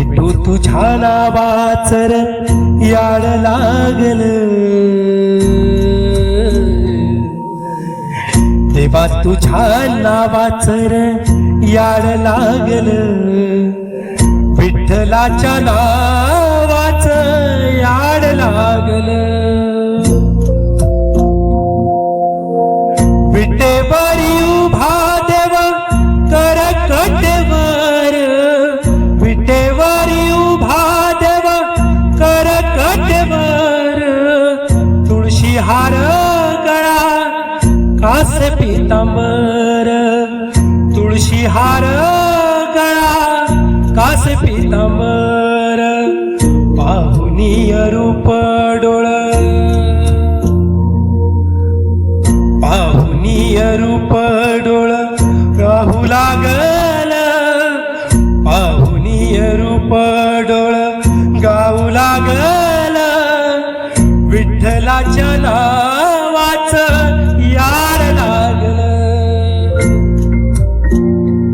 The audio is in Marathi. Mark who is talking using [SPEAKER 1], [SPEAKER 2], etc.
[SPEAKER 1] विठू तुझ्या नावाचर याड लागल. देवा तुझ्या नावाचर याड लागल. विठ्ठलाच्या नावाच याड लागल. विटेवरी उभा देव कर कटेवर विटेवरी गळा कास पितांबर तुळशी हार गळा कास पितांबर पाहुनीय रूप डोळ. पाहुनीय रूप डोळ राहू लागल पाहुनीय रूप डोळ.